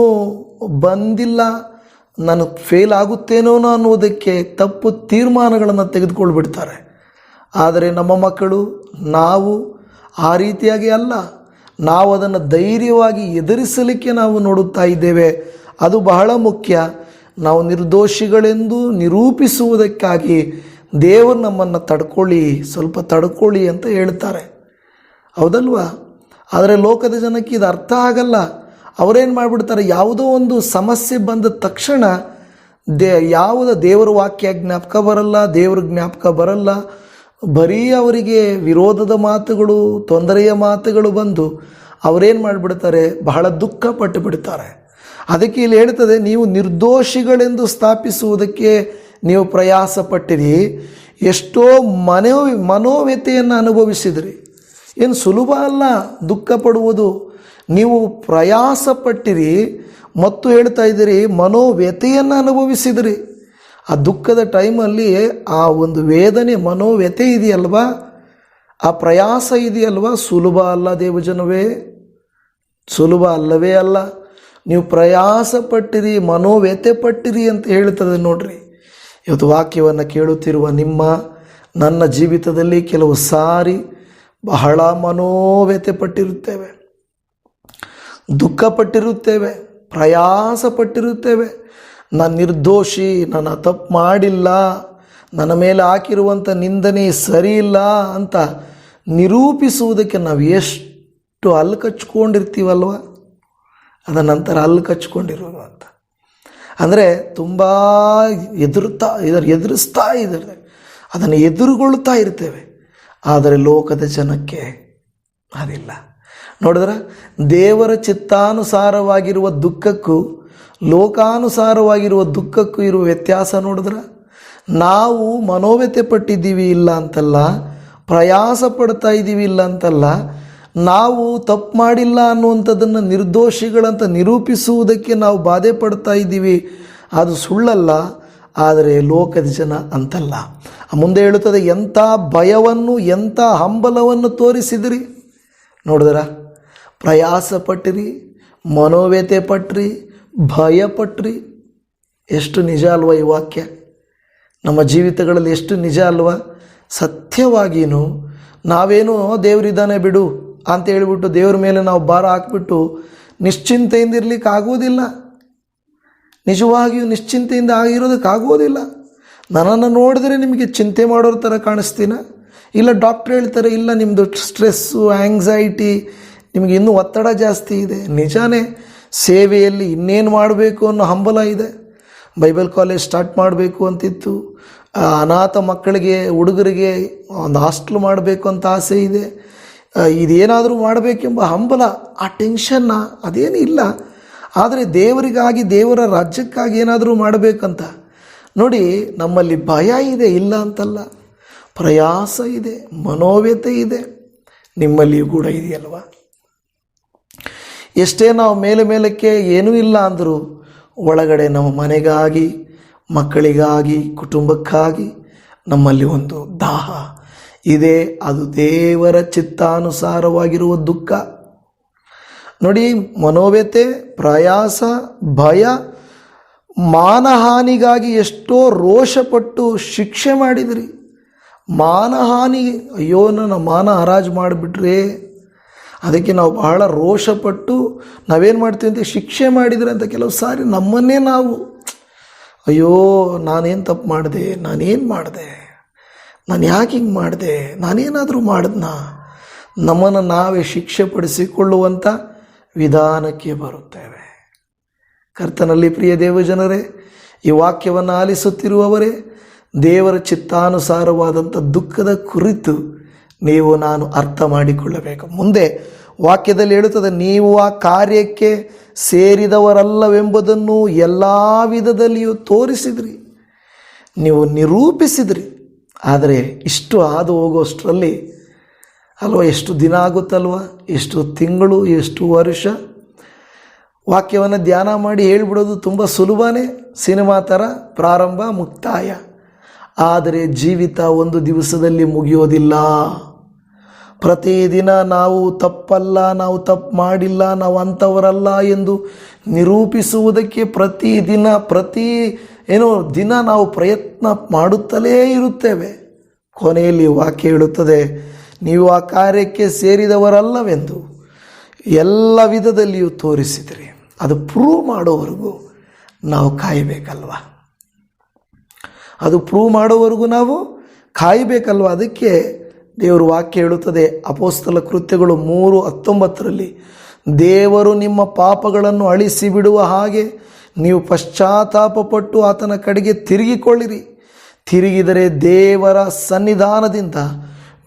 ಬಂದಿಲ್ಲ. ನಾನು ಫೇಲ್ ಆಗುತ್ತೇನೋ ಅನ್ನೋದಕ್ಕೆ ತಪ್ಪು ತೀರ್ಮಾನಗಳನ್ನು ತೆಗೆದುಕೊಳ್ಬಿಡ್ತಾರೆ. ಆದರೆ ನಮ್ಮ ಮಕ್ಕಳು, ನಾವು ಆ ರೀತಿಯಾಗಿ ಅಲ್ಲ. ನಾವು ಅದನ್ನು ಧೈರ್ಯವಾಗಿ ಎದುರಿಸಲಿಕ್ಕೆ ನಾವು ನೋಡುತ್ತಾ ಇದ್ದೇವೆ. ಅದು ಬಹಳ ಮುಖ್ಯ. ನಾವು ನಿರ್ದೋಷಿಗಳೆಂದು ನಿರೂಪಿಸುವುದಕ್ಕಾಗಿ ದೇವರು ನಮ್ಮನ್ನು ತಡ್ಕೊಳ್ಳಿ, ಸ್ವಲ್ಪ ತಡ್ಕೊಳ್ಳಿ ಅಂತ ಹೇಳ್ತಾರೆ. ಹೌದಲ್ವಾ? ಆದರೆ ಲೋಕದ ಜನಕ್ಕೆ ಇದು ಅರ್ಥ ಆಗಲ್ಲ. ಅವರೇನು ಮಾಡಿಬಿಡ್ತಾರೆ? ಯಾವುದೋ ಒಂದು ಸಮಸ್ಯೆ ಬಂದ ತಕ್ಷಣ ದೇ, ಯಾವುದ ದೇವರ ವಾಕ್ಯ ಜ್ಞಾಪಕ ಬರಲ್ಲ, ದೇವ್ರ ಜ್ಞಾಪಕ ಬರಲ್ಲ. ಬರೀ ಅವರಿಗೆ ವಿರೋಧದ ಮಾತುಗಳು, ತೊಂದರೆಯ ಮಾತುಗಳು ಬಂದು ಅವರೇನು ಮಾಡಿಬಿಡ್ತಾರೆ? ಬಹಳ ದುಃಖ ಪಟ್ಟು ಬಿಡ್ತಾರೆ. ಅದಕ್ಕೆ ಇಲ್ಲಿ ಹೇಳ್ತದೆ, ನೀವು ನಿರ್ದೋಷಿಗಳೆಂದು ಸ್ಥಾಪಿಸುವುದಕ್ಕೆ ನೀವು ಪ್ರಯಾಸ ಪಟ್ಟಿರಿ ಎಷ್ಟೋ ಮನೋ ಮನೋವ್ಯತೆಯನ್ನು ಅನುಭವಿಸಿದ್ರಿ. ಏನು ಸುಲಭ ಅಲ್ಲ, ದುಃಖ ಪಡುವುದು. ನೀವು ಪ್ರಯಾಸ ಪಟ್ಟಿರಿ ಮತ್ತು ಹೇಳ್ತಾ ಇದ್ದೀರಿ ಮನೋವ್ಯತೆಯನ್ನು ಅನುಭವಿಸಿದಿರಿ. ಆ ದುಃಖದ ಟೈಮಲ್ಲಿ ಆ ಒಂದು ವೇದನೆ ಮನೋವ್ಯತೆ ಇದೆಯಲ್ವಾ? ಆ ಪ್ರಯಾಸ ಇದೆಯಲ್ವಾ? ಸುಲಭ ಅಲ್ಲ ದೇವಜನವೇ. ಸುಲಭ ಅಲ್ಲವೇ ಅಲ್ಲ. ನೀವು ಪ್ರಯಾಸ ಪಟ್ಟಿರಿ ಮನೋವ್ಯತೆ ಪಟ್ಟಿರಿ ಅಂತ ಹೇಳ್ತದೆ ನೋಡ್ರಿ. ಇವತ್ತು ವಾಕ್ಯವನ್ನು ಕೇಳುತ್ತಿರುವ ನಿಮ್ಮ, ನನ್ನ ಜೀವಿತದಲ್ಲಿ ಕೆಲವು ಸಾರಿ ಬಹಳ ಮನೋವ್ಯತೆ ಪಟ್ಟಿರುತ್ತೇವೆ ದುಃಖಪಟ್ಟಿರುತ್ತೇವೆ ಪ್ರಯಾಸ ಪಟ್ಟಿರುತ್ತೇವೆ ನಾನು ನಿರ್ದೋಷಿ ನಾನು ತಪ್ಪು ಮಾಡಿಲ್ಲ, ನನ್ನ ಮೇಲೆ ಹಾಕಿರುವಂಥ ನಿಂದನೆ ಸರಿ ಇಲ್ಲ ಅಂತ ನಿರೂಪಿಸುವುದಕ್ಕೆ ನಾವು ಎಷ್ಟು ಹಲ್ಲು ಕಚ್ಕೊಂಡಿರ್ತೀವಲ್ವ? ಅದ ನಂತರ ಹಲ್ಲು ಕಚ್ಕೊಂಡಿರೋದು ಅಂತ. ಅಂದರೆ ತುಂಬ ಎದುರುತ್ತಾ ಇದರ ಎದುರಿಸ್ತಾ ಇದ್ದಾರೆ ಅದನ್ನು ಎದುರುಗೊಳ್ತಾ ಇರ್ತೇವೆ. ಆದರೆ ಲೋಕದ ಜನಕ್ಕೆ ಅದಿಲ್ಲ. ನೋಡಿದ್ರೆ ದೇವರ ಚಿತ್ತಾನುಸಾರವಾಗಿರುವ ದುಃಖಕ್ಕೂ, ಲೋಕಾನುಸಾರವಾಗಿರುವ ದುಃಖಕ್ಕೂ ಇರುವ ವ್ಯತ್ಯಾಸ ನೋಡಿದ್ರೆ, ನಾವು ಮನೋವ್ಯತೆ ಪಟ್ಟಿದ್ದೀವಿ ಇಲ್ಲ ಅಂತಲ್ಲ, ಪ್ರಯಾಸ ಪಡ್ತಾ ಇದ್ದೀವಿ ಇಲ್ಲ ಅಂತಲ್ಲ ನಾವು ತಪ್ಪು ಮಾಡಿಲ್ಲ ಅನ್ನುವಂಥದ್ದನ್ನು ನಿರ್ದೋಷಿಗಳಂತ ನಿರೂಪಿಸುವುದಕ್ಕೆ ನಾವು ಬಾಧೆ ಪಡ್ತಾ ಇದ್ದೀವಿ. ಅದು ಸುಳ್ಳಲ್ಲ, ಆದರೆ ಲೋಕದ ಜನ ಅಂತಲ್ಲ. ಮುಂದೆ ಹೇಳುತ್ತದೆ, ಎಂಥ ಭಯವನ್ನು, ಎಂಥ ಹಂಬಲವನ್ನು ತೋರಿಸಿದಿರಿ? ನೋಡಿದ್ರ ಪ್ರಯಾಸ ಪಟ್ಟಿರಿ ಮನೋವ್ಯತೆ ಪಟ್ರಿ ಭಯ ಪಟ್ರಿ ಎಷ್ಟು ನಿಜ ಅಲ್ವಾ ಈ ವಾಕ್ಯ? ನಮ್ಮ ಜೀವಿತಗಳಲ್ಲಿ ಎಷ್ಟು ನಿಜ ಅಲ್ವಾ? ಸತ್ಯವಾಗಿಯೂ ನಾವೇನೋ, ದೇವರಿದ್ದಾನೆ ಬಿಡು ಅಂತ ಹೇಳಿಬಿಟ್ಟು ದೇವ್ರ ಮೇಲೆ ನಾವು ಭಾರ ಹಾಕ್ಬಿಟ್ಟು ನಿಶ್ಚಿಂತೆಯಿಂದ ಇರ್ಲಿಕ್ಕೆ ಆಗೋದಿಲ್ಲ ನಿಜವಾಗಿಯೂ ನಿಶ್ಚಿಂತೆಯಿಂದ ಆಗಿರೋದಕ್ಕಾಗೋದಿಲ್ಲ ನನ್ನನ್ನು ನೋಡಿದ್ರೆ ನಿಮಗೆ ಚಿಂತೆ ಮಾಡೋರ ಥರ ಕಾಣಿಸ್ತೀನ? ಇಲ್ಲ ಡಾಕ್ಟ್ರ್ ಹೇಳ್ತಾರೆ, ಇಲ್ಲ ನಿಮ್ಮದು ಸ್ಟ್ರೆಸ್ಸು ಆ್ಯಂಗ್ಸೈಟಿ ನಿಮಗೆ ಇನ್ನೂ ಒತ್ತಡ ಜಾಸ್ತಿ ಇದೆ. ನಿಜಾನೇ ಸೇವೆಯಲ್ಲಿ ಇನ್ನೇನು ಮಾಡಬೇಕು ಅನ್ನೋ ಹಂಬಲ ಇದೆ. ಬೈಬಲ್ ಕಾಲೇಜ್ ಸ್ಟಾರ್ಟ್ ಮಾಡಬೇಕು ಅಂತಿತ್ತು. ಅನಾಥ ಮಕ್ಕಳಿಗೆ, ಹುಡುಗರಿಗೆ ಒಂದು ಹಾಸ್ಟ್ಲ್ ಮಾಡಬೇಕು ಅಂತ ಆಸೆ ಇದೆ. ಇದೇನಾದರೂ ಮಾಡಬೇಕೆಂಬ ಹಂಬಲ, ಆ ಟೆನ್ಷನ್ನ ಅದೇನು ಇಲ್ಲ. ಆದರೆ ದೇವರಿಗಾಗಿ, ದೇವರ ರಾಜ್ಯಕ್ಕಾಗಿ ಏನಾದರೂ ಮಾಡಬೇಕಂತ. ನೋಡಿ, ನಮ್ಮಲ್ಲಿ ಭಯ ಇದೆ, ಇಲ್ಲ ಅಂತಲ್ಲ. ಪ್ರಯಾಸ ಇದೆ ಮನೋವ್ಯತೆ ಇದೆ. ನಿಮ್ಮಲ್ಲಿಯೂ ಕೂಡ ಇದೆಯಲ್ವ? ಎಷ್ಟೇ ನಾವು ಮೇಲೆ ಮೇಲಕ್ಕೆ ಏನೂ ಇಲ್ಲ ಅಂದರೂ, ಒಳಗಡೆ ನಮ್ಮ ಮನೆಗಾಗಿ, ಮಕ್ಕಳಿಗಾಗಿ, ಕುಟುಂಬಕ್ಕಾಗಿ ನಮ್ಮಲ್ಲಿ ಒಂದು ದಾಹ ಇದೆ, ಅದು ದೇವರ ಚಿತ್ತಾನುಸಾರವಾಗಿರುವ ದುಃಖ. ನೋಡಿ, ಮನೋವ್ಯತೆ, ಪ್ರಯಾಸ, ಭಯ, ಮಾನಹಾನಿಗಾಗಿ ಎಷ್ಟೋ ರೋಷಪಟ್ಟು ಶಿಕ್ಷೆ ಮಾಡಿದ್ರಿ. ಮಾನಹಾನಿ, ಅಯ್ಯೋ, ನನ್ನ ಮಾನ ಹರಾಜು ಮಾಡಿಬಿಟ್ರೆ. ಅದಕ್ಕೆ ನಾವು ಬಹಳ ರೋಷಪಟ್ಟು ನಾವೇನು ಮಾಡ್ತೀವಿ ಅಂತ ಶಿಕ್ಷೆ ಮಾಡಿದ್ರೆ ಅಂತ ಕೆಲವು ಸಾರಿ ನಮ್ಮನ್ನೇ ನಾವು, ಅಯ್ಯೋ, ನಾನೇನು ತಪ್ಪು ಮಾಡಿದೆ, ನಾನೇನು ಮಾಡಿದೆ. ನಾನು ಯಾಕೆ ಹಿಂಗೆ ಮಾಡಿದೆ? ನಾನೇನಾದರೂ ಮಾಡಿದ್ನ? ನಮ್ಮನ್ನು ನಾವೇ ಶಿಕ್ಷೆ ಪಡಿಸಿಕೊಳ್ಳುವಂಥ ವಿಧಾನಕ್ಕೆ ಬರುತ್ತೇವೆ. ಕರ್ತನಲ್ಲಿ ಪ್ರಿಯ ದೇವಜನರೇ, ಈ ವಾಕ್ಯವನ್ನು ಆಲಿಸುತ್ತಿರುವವರೇ, ದೇವರ ಚಿತ್ತಾನುಸಾರವಾದಂಥ ದುಃಖದ ಕುರಿತು ನೀವು ನಾನು ಅರ್ಥ ಮಾಡಿಕೊಳ್ಳಬೇಕು. ಮುಂದೆ ವಾಕ್ಯದಲ್ಲಿ ಹೇಳುತ್ತದೆ, ನೀವು ಆ ಕಾರ್ಯಕ್ಕೆ ಸೇರಿದವರಲ್ಲವೆಂಬುದನ್ನು ಎಲ್ಲ ವಿಧದಲ್ಲಿಯೂ ತೋರಿಸಿದ್ರಿ. ನೀವು ನಿರೂಪಿಸಿದ್ರಿ. ಆದರೆ ಇಷ್ಟು ಹಾದು ಹೋಗೋಷ್ಟರಲ್ಲಿ ಅಲ್ವಾ ಎಷ್ಟು ದಿನ ಆಗುತ್ತಲ್ವ? ಎಷ್ಟು ತಿಂಗಳು, ಎಷ್ಟು ವರ್ಷ? ವಾಕ್ಯವನ್ನು ಧ್ಯಾನ ಮಾಡಿ ಹೇಳ್ಬಿಡೋದು ತುಂಬ ಸುಲಭನೇ. ಸಿನಿಮಾ ಥರ ಪ್ರಾರಂಭ ಮುಕ್ತಾಯ. ಆದರೆ ಜೀವಿತ ಒಂದು ದಿವಸದಲ್ಲಿ ಮುಗಿಯೋದಿಲ್ಲ. ಪ್ರತಿದಿನ ನಾವು ತಪ್ಪಲ್ಲ, ನಾವು ತಪ್ಪು ಮಾಡಿಲ್ಲ, ನಾವು ಅಂಥವರಲ್ಲ ಎಂದು ನಿರೂಪಿಸುವುದಕ್ಕೆ ಪ್ರತಿದಿನ, ಪ್ರತಿ ಏನೋ ದಿನ ನಾವು ಪ್ರಯತ್ನ ಮಾಡುತ್ತಲೇ ಇರುತ್ತೇವೆ. ಕೊನೆಯಲ್ಲಿ ವಾಕ್ಯ ಹೇಳುತ್ತದೆ, ನೀವು ಆ ಕಾರ್ಯಕ್ಕೆ ಸೇರಿದವರಲ್ಲವೆಂದು ಎಲ್ಲ ವಿಧದಲ್ಲಿಯೂ ತೋರಿಸಿದರೆ. ಅದು ಪ್ರೂವ್ ಮಾಡೋವರೆಗೂ ನಾವು ಕಾಯಬೇಕಲ್ವ? ಅದು ಪ್ರೂವ್ ಮಾಡೋವರೆಗೂ ನಾವು ಕಾಯಬೇಕಲ್ವ? ಅದಕ್ಕೆ ದೇವರು ವಾಕ್ಯ ಹೇಳುತ್ತದೆ, ಅಪೋಸ್ತಲ ಕೃತ್ಯಗಳು ಮೂರು ಹತ್ತೊಂಬತ್ತರಲ್ಲಿ, ದೇವರು ನಿಮ್ಮ ಪಾಪಗಳನ್ನು ಅಳಿಸಿ ಬಿಡುವ ಹಾಗೆ ನೀವು ಪಶ್ಚಾತ್ತಾಪಪಟ್ಟು ಆತನ ಕಡೆಗೆ ತಿರುಗಿಕೊಳ್ಳಿರಿ. ತಿರುಗಿದರೆ ದೇವರ ಸನ್ನಿಧಾನದಿಂದ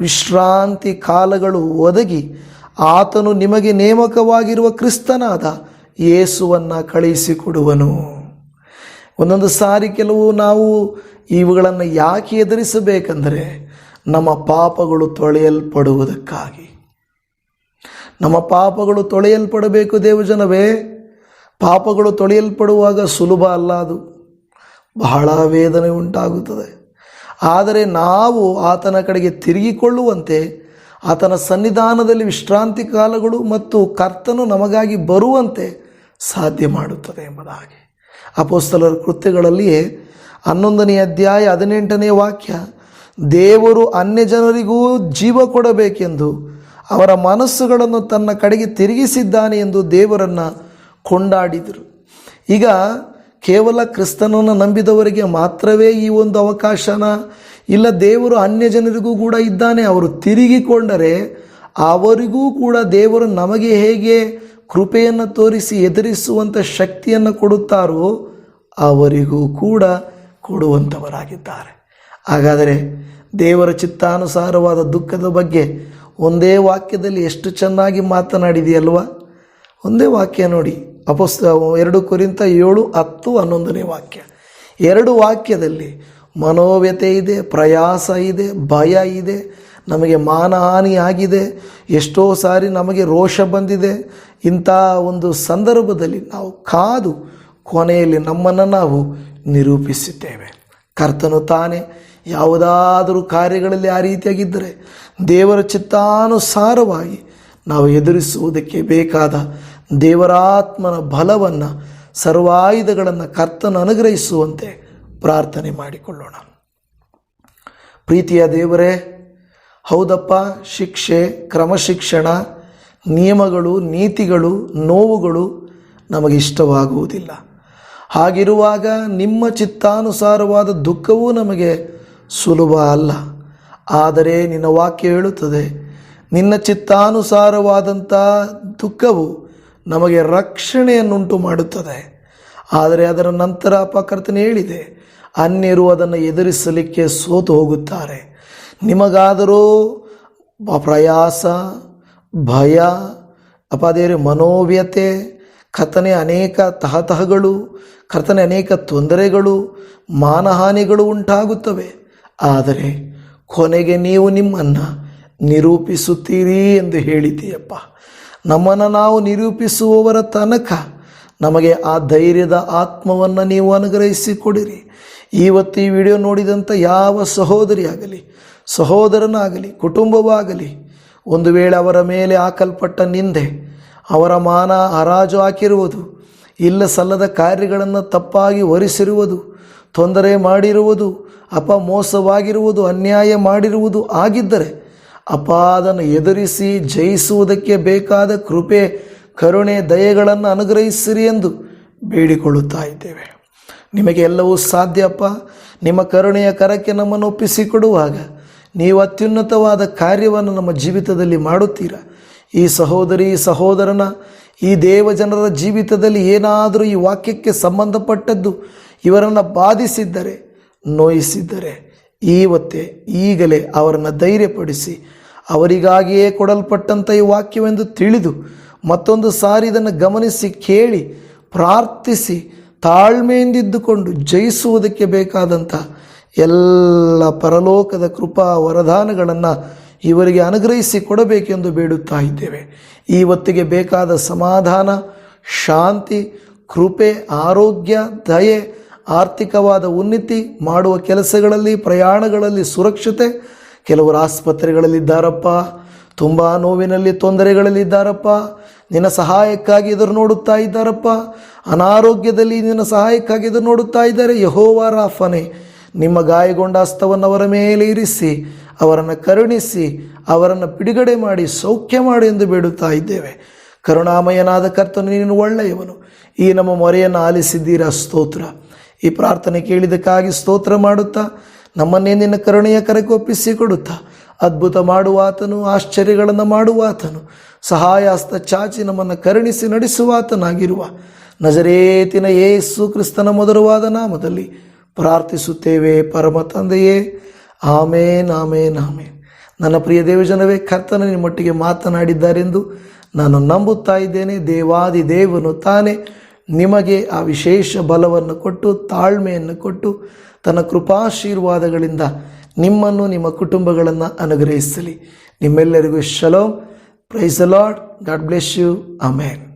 ವಿಶ್ರಾಂತಿ ಕಾಲಗಳು ಒದಗಿ ಆತನು ನಿಮಗೆ ನೇಮಕವಾಗಿರುವ ಕ್ರಿಸ್ತನಾದ ಯೇಸುವನ್ನು ಕಳುಹಿಸಿಕೊಡುವನು. ಒಂದೊಂದು ಸಾರಿ ಕೆಲವು ನಾವು ಇವುಗಳನ್ನು ಯಾಕೆ ಎದುರಿಸಬೇಕಂದರೆ ನಮ್ಮ ಪಾಪಗಳು ತೊಳೆಯಲ್ಪಡುವುದಕ್ಕಾಗಿ. ನಮ್ಮ ಪಾಪಗಳು ತೊಳೆಯಲ್ಪಡಬೇಕು ದೇವಜನವೇ. ಪಾಪಗಳು ತೊಳೆಯಲ್ಪಡುವಾಗ ಸುಲಭ ಅಲ್ಲ ಅದು. ಬಹಳ ವೇದನೆ ಉಂಟಾಗುತ್ತದೆ. ಆದರೆ ನಾವು ಆತನ ಕಡೆಗೆ ತಿರುಗಿಕೊಳ್ಳುವಂತೆ, ಆತನ ಸನ್ನಿಧಾನದಲ್ಲಿ ವಿಶ್ರಾಂತಿ ಕಾಲಗಳು ಮತ್ತು ಕರ್ತನು ನಮಗಾಗಿ ಬರುವಂತೆ ಸಾಧ್ಯ ಮಾಡುತ್ತದೆ ಎಂಬುದಾಗಿ. ಅಪೋಸ್ತಲರ ಕೃತ್ಯಗಳಲ್ಲಿಯೇ ಹನ್ನೊಂದನೇ ಅಧ್ಯಾಯ ಹದಿನೆಂಟನೇ ವಾಕ್ಯ ದೇವರು ಅನ್ಯ ಜನರಿಗೂ ಜೀವ ಕೊಡಬೇಕೆಂದು, ಅವರ ಮನಸ್ಸುಗಳನ್ನು ತನ್ನ ಕಡೆಗೆ ತಿರುಗಿಸಿದ್ದಾನೆ ಎಂದು ದೇವರನ್ನು ಕೊಂಡಾಡಿದರು. ಈಗ ಕೇವಲ ಕ್ರಿಸ್ತನನ್ನು ನಂಬಿದವರಿಗೆ ಮಾತ್ರವೇ ಈ ಒಂದು ಅವಕಾಶನ? ಇಲ್ಲ ದೇವರು ಅನ್ಯ ಜನರಿಗೂ ಕೂಡ ಇದ್ದಾನೆ? ಅವರು ತಿರುಗಿಕೊಂಡರೆ ಅವರಿಗೂ ಕೂಡ ದೇವರು ನಮಗೆ ಹೇಗೆ ಕೃಪೆಯನ್ನು ತೋರಿಸಿ ಎದುರಿಸುವಂಥ ಶಕ್ತಿಯನ್ನು ಕೊಡುತ್ತಾರೋ ಅವರಿಗೂ ಕೂಡ ಕೊಡುವಂಥವರಾಗಿದ್ದಾರೆ ಹಾಗಾದರೆ ದೇವರ ಚಿತ್ತಾನುಸಾರವಾದ ದುಃಖದ ಬಗ್ಗೆ ಒಂದೇ ವಾಕ್ಯದಲ್ಲಿ ಎಷ್ಟು ಚೆನ್ನಾಗಿ ಮಾತನಾಡಿದೆಯಲ್ವ? ಒಂದೇ ವಾಕ್ಯ ನೋಡಿ. ಅಪಸ್ತ ಎರಡು ಕುರಿತ ಏಳು, ಹತ್ತು, ಹನ್ನೊಂದನೇ ವಾಕ್ಯ. ಎರಡು ವಾಕ್ಯದಲ್ಲಿ ಮನೋವ್ಯತೆ ಇದೆ, ಪ್ರಯಾಸ ಇದೆ, ಭಯ ಇದೆ, ನಮಗೆ ಮಾನಹಾನಿ ಆಗಿದೆ, ಎಷ್ಟೋ ಸಾರಿ ನಮಗೆ ರೋಷ ಬಂದಿದೆ. ಇಂಥ ಒಂದು ಸಂದರ್ಭದಲ್ಲಿ ನಾವು ಕಾದು ಕೊನೆಯಲ್ಲಿ ನಮ್ಮನ್ನು ನಾವು ನಿರೂಪಿಸಿದ್ದೇವೆ. ಕರ್ತನು ತಾನೇ ಯಾವುದಾದರೂ ಕಾರ್ಯಗಳಲ್ಲಿ ಆ ರೀತಿಯಾಗಿದ್ದರೆ ದೇವರ ಚಿತ್ತಾನುಸಾರವಾಗಿ ನಾವು ಎದುರಿಸುವುದಕ್ಕೆ ಬೇಕಾದ ದೇವರಾತ್ಮನ ಬಲವನ್ನು, ಸರ್ವಾಯುಧಗಳನ್ನು ಕರ್ತನ ಅನುಗ್ರಹಿಸುವಂತೆ ಪ್ರಾರ್ಥನೆ ಮಾಡಿಕೊಳ್ಳೋಣ. ಪ್ರೀತಿಯ ದೇವರೇ, ಹೌದಪ್ಪ, ಶಿಕ್ಷೆ, ಕ್ರಮಶಿಕ್ಷಣ, ನಿಯಮಗಳು, ನೀತಿಗಳು, ನೋವುಗಳು ನಮಗೆ ಇಷ್ಟವಾಗುವುದಿಲ್ಲ. ಹಾಗಿರುವಾಗ ನಿಮ್ಮ ಚಿತ್ತಾನುಸಾರವಾದ ದುಃಖವೂ ನಮಗೆ ಸುಲಭ ಅಲ್ಲ. ಆದರೆ ನಿನ್ನ ವಾಕ್ಯ ಹೇಳುತ್ತದೆ, ನಿನ್ನ ಚಿತ್ತಾನುಸಾರವಾದಂಥ ದುಃಖವು ನಮಗೆ ರಕ್ಷಣೆಯನ್ನುಂಟು ಮಾಡುತ್ತದೆ. ಆದರೆ ಅದರ ನಂತರ ಅಪಕರ್ತನೆ ಹೇಳಿದೆ, ಅನ್ಯರು ಅದನ್ನು ಎದುರಿಸಲಿಕ್ಕೆ ಸೋತು ಹೋಗುತ್ತಾರೆ. ನಿಮಗಾದರೂ ಪ್ರಯಾಸ, ಭಯ ಅಪಾದೇರಿ ಮನೋವ್ಯತೆ ಕಥನೆ ಅನೇಕ ತಹತಹಗಳು, ಕರ್ತನೆ ಅನೇಕ ತೊಂದರೆಗಳು, ಮಾನಹಾನಿಗಳು ಉಂಟಾಗುತ್ತವೆ. ಆದರೆ ಕೊನೆಗೆ ನೀವು ನಿಮ್ಮನ್ನು ನಿರೂಪಿಸುತ್ತೀರಿ ಎಂದು ಹೇಳಿದೆಯಪ್ಪ ನಮ್ಮನ್ನು ನಾವು ನಿರೂಪಿಸುವವರ ತನಕ ನಮಗೆ ಆ ಧೈರ್ಯದ ಆತ್ಮವನ್ನು ನೀವು ಅನುಗ್ರಹಿಸಿ ಕೊಡಿರಿ ಇವತ್ತು ಈ ವಿಡಿಯೋ ನೋಡಿದಂಥ ಯಾವ ಸಹೋದರಿಯಾಗಲಿ, ಸಹೋದರನಾಗಲಿ, ಕುಟುಂಬವಾಗಲಿ, ಒಂದು ವೇಳೆ ಅವರ ಮೇಲೆ ಹಾಕಲ್ಪಟ್ಟ ನಿಂದೆ, ಅವರ ಮಾನ ಹರಾಜು ಹಾಕಿರುವುದು ಇಲ್ಲ ಸಲ್ಲದ ಕಾರ್ಯಗಳನ್ನು ತಪ್ಪಾಗಿ ಹೊರಿಸಿರುವುದು, ತೊಂದರೆ ಮಾಡಿರುವುದು ಅಪ ಮೋಸವಾಗಿರುವುದು ಅನ್ಯಾಯ ಮಾಡಿರುವುದು ಆಗಿದ್ದರೆ ಅಪ ಅದನ್ನು ಎದುರಿಸಿ ಜಯಿಸುವುದಕ್ಕೆ ಬೇಕಾದ ಕೃಪೆ, ಕರುಣೆ, ದಯೆಗಳನ್ನು ಅನುಗ್ರಹಿಸಿರಿ ಎಂದು ಬೇಡಿಕೊಳ್ಳುತ್ತಾ ಇದ್ದೇವೆ. ನಿಮಗೆ ಎಲ್ಲವೂ ಸಾಧ್ಯಪ್ಪ. ನಿಮ್ಮ ಕರುಣೆಯ ಕರಕ್ಕೆ ನಮ್ಮನ್ನು ಒಪ್ಪಿಸಿಕೊಡುವಾಗ ನೀವು ಅತ್ಯುನ್ನತವಾದ ಕಾರ್ಯವನ್ನು ನಮ್ಮ ಜೀವಿತದಲ್ಲಿ ಮಾಡುತ್ತೀರಾ? ಈ ಸಹೋದರಿ ಸಹೋದರನ, ಈ ದೇವಜನರ ಜೀವಿತದಲ್ಲಿ ಏನಾದರೂ ಈ ವಾಕ್ಯಕ್ಕೆ ಸಂಬಂಧಪಟ್ಟದ್ದು ಇವರನ್ನು ಬಾಧಿಸಿದ್ದರೆ ನೋಯಿಸಿದ್ದರೆ ಇವತ್ತೇ ಈಗಲೇ ಅವರನ್ನು ಧೈರ್ಯಪಡಿಸಿ, ಅವರಿಗಾಗಿಯೇ ಕೊಡಲ್ಪಟ್ಟಂಥ ಈ ವಾಕ್ಯವೆಂದು ತಿಳಿದು ಮತ್ತೊಂದು ಸಾರಿ ಇದನ್ನು ಗಮನಿಸಿ ಕೇಳಿ, ಪ್ರಾರ್ಥಿಸಿ, ತಾಳ್ಮೆಯಿಂದಿದ್ದುಕೊಂಡು ಜಯಿಸುವುದಕ್ಕೆ ಬೇಕಾದಂಥ ಎಲ್ಲ ಪರಲೋಕದ ಕೃಪಾ ವರದಾನಗಳನ್ನು ಇವರಿಗೆ ಅನುಗ್ರಹಿಸಿ ಕೊಡಬೇಕೆಂದು ಬೇಡುತ್ತಾ ಇದ್ದೇವೆ. ಈ ಹೊತ್ತಿಗೆ ಬೇಕಾದ ಸಮಾಧಾನ, ಶಾಂತಿ, ಕೃಪೆ, ಆರೋಗ್ಯ, ದಯೆ ಆರ್ಥಿಕವಾದ ಉನ್ನತಿ ಮಾಡುವ ಕೆಲಸಗಳಲ್ಲಿ, ಪ್ರಯಾಣಗಳಲ್ಲಿ ಸುರಕ್ಷತೆ. ಕೆಲವರು ಆಸ್ಪತ್ರೆಗಳಲ್ಲಿದ್ದಾರಪ್ಪ, ತುಂಬ ನೋವಿನಲ್ಲಿ ತೊಂದರೆಗಳಲ್ಲಿದ್ದಾರಪ್ಪ, ನಿನ್ನ ಸಹಾಯಕ್ಕಾಗಿ ಎದುರು ನೋಡುತ್ತಾ ಇದ್ದಾರಪ್ಪ, ಅನಾರೋಗ್ಯದಲ್ಲಿ ನಿನ್ನ ಸಹಾಯಕ್ಕಾಗಿ ಎದುರು ನೋಡುತ್ತಾ ಇದ್ದಾರೆ. ಯಹೋವ ನಿಮ್ಮ ಗಾಯಗೊಂಡ ಹಸ್ತವನ್ನು ಅವರ ಮೇಲೆ ಇರಿಸಿ, ಅವರನ್ನು ಕರುಣಿಸಿ, ಅವರನ್ನು ಬಿಡುಗಡೆ ಮಾಡಿ, ಸೌಖ್ಯ ಮಾಡಿ ಎಂದು ಬೇಡುತ್ತಾ ಇದ್ದೇವೆ. ಕರುಣಾಮಯನಾದ ಕರ್ತನು ನೀನು ಒಳ್ಳೆಯವನು. ಈ ನಮ್ಮ ಮೊರೆಯನ್ನು ಆಲಿಸಿದ್ದೀರಾ? ಸ್ತೋತ್ರ. ಈ ಪ್ರಾರ್ಥನೆ ಕೇಳಿದಕ್ಕಾಗಿ ಸ್ತೋತ್ರ ಮಾಡುತ್ತಾ, ನಮ್ಮನ್ನೇ ನಿನ್ನ ಕರುಣೆಯ ಕರೆಕೊಪ್ಪಿಸಿ ಕೊಡುತ್ತಾ, ಅದ್ಭುತ ಮಾಡುವಾತನು, ಆಶ್ಚರ್ಯಗಳನ್ನು ಮಾಡುವಾತನು, ಸಹಾಯಾಸ್ತ ಚಾಚಿ ನಮ್ಮನ್ನು ಕರುಣಿಸಿ ನಡೆಸುವಾತನಾಗಿರುವ ನಜರೇತಿನ ಯೇಸು ಕ್ರಿಸ್ತನ ಮಧುರವಾದ ನಾಮದಲ್ಲಿ ಪ್ರಾರ್ಥಿಸುತ್ತೇವೆ ಪರಮ ತಂದೆಯೇ. ಆಮೇನ್ ಆಮೇನ್ ಆಮೇನ್. ನನ್ನ ಪ್ರಿಯ ದೇವಜನವೇ, ಕರ್ತನ ನಿಮ್ಮೊಟ್ಟಿಗೆ ಮಾತನಾಡಿದ್ದಾರೆಂದು ನಾನು ನಂಬುತ್ತಾ ಇದ್ದೇನೆ. ದೇವಾದಿ ದೇವನು ತಾನೇ. ನಿಮಗೆ ಆ ವಿಶೇಷ ಬಲವನ್ನು ಕೊಟ್ಟು, ತಾಳ್ಮೆಯನ್ನು ಕೊಟ್ಟು, ತನ್ನ ಕೃಪಾಶೀರ್ವಾದಗಳಿಂದ ನಿಮ್ಮನ್ನು ನಿಮ್ಮ ಕುಟುಂಬಗಳನ್ನು ಅನುಗ್ರಹಿಸಲಿ. ನಿಮ್ಮೆಲ್ಲರಿಗೂ shalom praise lord God bless you amen